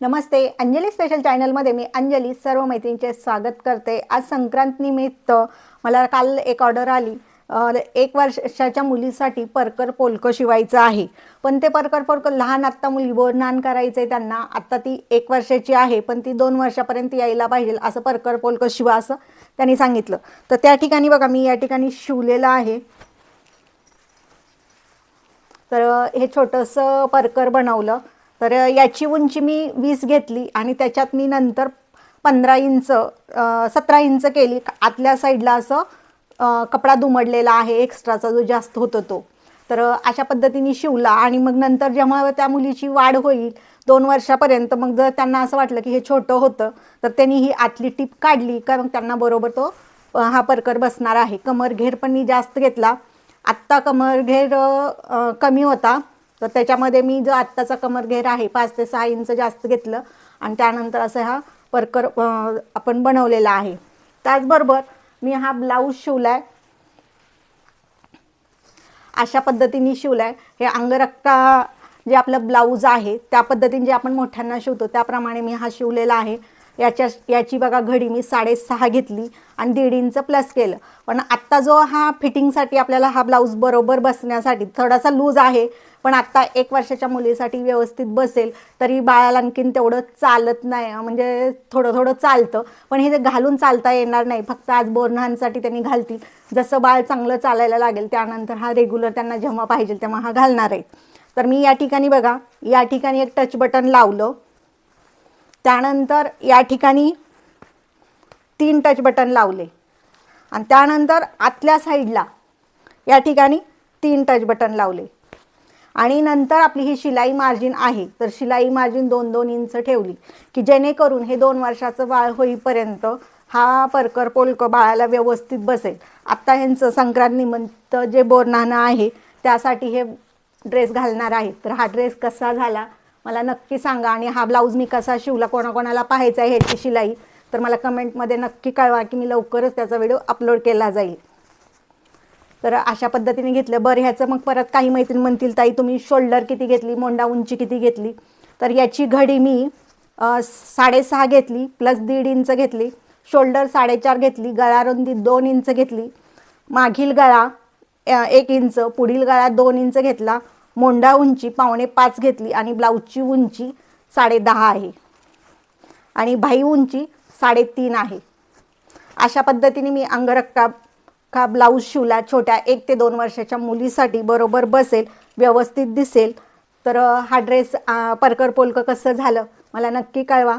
नमस्ते Anjali special चॅनलमध्ये मी अंजली सर्व मैत्रिणींचे स्वागत करते. आज संक्रांतनिमित्त मला काल एक ऑर्डर आली. एक वर्षाच्या मुलीसाठी परकर पोलकं शिवायचं आहे. पण ते परकर पोलकं लहान आत्ता मुली बोरनान करायचं आहे त्यांना. आत्ता ती एक वर्षाची आहे पण ती दोन वर्षापर्यंत यायला पाहिजे. असं परकर पोलकं शिवा असं त्यांनी सांगितलं. तर त्या ठिकाणी बघा मी या ठिकाणी शिवलेलं आहे. तर हे छोटंसं परकर बनवलं. तर याची उंची मी वीस घेतली आणि त्याच्यात मी नंतर पंधरा इंच सतरा इंच केली. आतल्या साईडला असं कपडा दुमडलेला आहे एक्स्ट्राचा जो जास्त होतो तो. तर अशा पद्धतीने शिवला आणि मग नंतर जेव्हा त्या मुलीची वाढ होईल दोन वर्षापर्यंत मग जर त्यांना असं वाटलं की हे छोटं होतं तर त्यांनी ही आतली टीप काढली का मग त्यांना बरोबर तो हा परकर बसणार आहे. कमर घेर पण मी जास्त घेतला. आत्ता कमरघेर कमी होता. तर त्याच्यामध्ये मी जो आत्ताचा कमरघेर आहे पाच ते सहा इंच जास्त घेतलं आणि त्यानंतर असं हा परकर आपण बनवलेला आहे. त्याचबरोबर मी हा ब्लाऊज शिवला आहे अशा पद्धतीने शिवला आहे हे अंगरक्का जे आपलं ब्लाऊज आहे त्या पद्धतीने जे आपण मोठ्यांना शिवतो त्याप्रमाणे मी हा शिवलेला आहे. याच्या याची बघा घडी मी साडेसहा घेतली आणि दीड इंच प्लस केलं. पण आत्ता जो हा फिटिंगसाठी आपल्याला हा ब्लाऊज बरोबर बसण्यासाठी थोडासा लूज आहे पण आत्ता एक वर्षाच्या मुलीसाठी व्यवस्थित बसेल तरी बाळाला आणखीन तेवढं चालत नाही. म्हणजे थोडं थोडं चालतं पण हे घालून चालता येणार नाही. फक्त आज बोरणांसाठी त्यांनी घालतील. जसं बाळ चांगलं चालायला लागेल त्यानंतर हा रेग्युलर त्यांना जेव्हा पाहिजे तेव्हा हा घालणार आहे. तर मी या ठिकाणी बघा या ठिकाणी एक टच बटन लावलं. त्यानंतर या ठिकाणी तीन टच बटन लावले. आणि त्यानंतर आतल्या साईडला या ठिकाणी तीन टच बटन लावले. आणि नंतर आपली ही शिलाई मार्जिन आहे. तर शिलाई मार्जिन दोन दोन इंच ठेवली की जेणेकरून हे दोन वर्षाचं बाळ होईपर्यंत हा परकर पोलकं बाळाला व्यवस्थित बसेल. आत्ता ह्यांचं संक्रांत निमित्त जे बोरनानं आहे त्यासाठी हे ड्रेस घालणार आहे. तर हा ड्रेस कसा झाला? मला नक्की सांगा आणि हा ब्लाऊज मी कसा शिवला कोणाकोणाला पाहायचा आहे ह्याची शिलाई तर मला कमेंटमध्ये नक्की कळवा की मी लवकरच त्याचा व्हिडिओ अपलोड केला जाईल. तर अशा पद्धतीने घेतलं. बरं ह्याचं मग परत काही मैत्रीण म्हणतील ताई तुम्ही शोल्डर किती घेतली? मोंडा उंची किती घेतली? तर याची घडी मी साडेसहा घेतली प्लस दीड इंच घेतली. शोल्डर साडेचार घेतली गळारुंदी दोन इंच घेतली. मागील गळा एक इंच पुढील गळा दोन इंच घेतला. मोंडा उंची पावणे पाच घेतली आणि ब्लाऊजची उंची साडेदहा आहे. आणि भाई उंची साडेतीन आहे. अशा पद्धतीने मी अंगरक्का का ब्लाऊज शिवला. छोट्या एक ते दोन वर्षाच्या मुलीसाठी बरोबर बसेल व्यवस्थित दिसेल. तर हा ड्रेस परकर पोलकं कसं झालं? मला नक्की कळवा.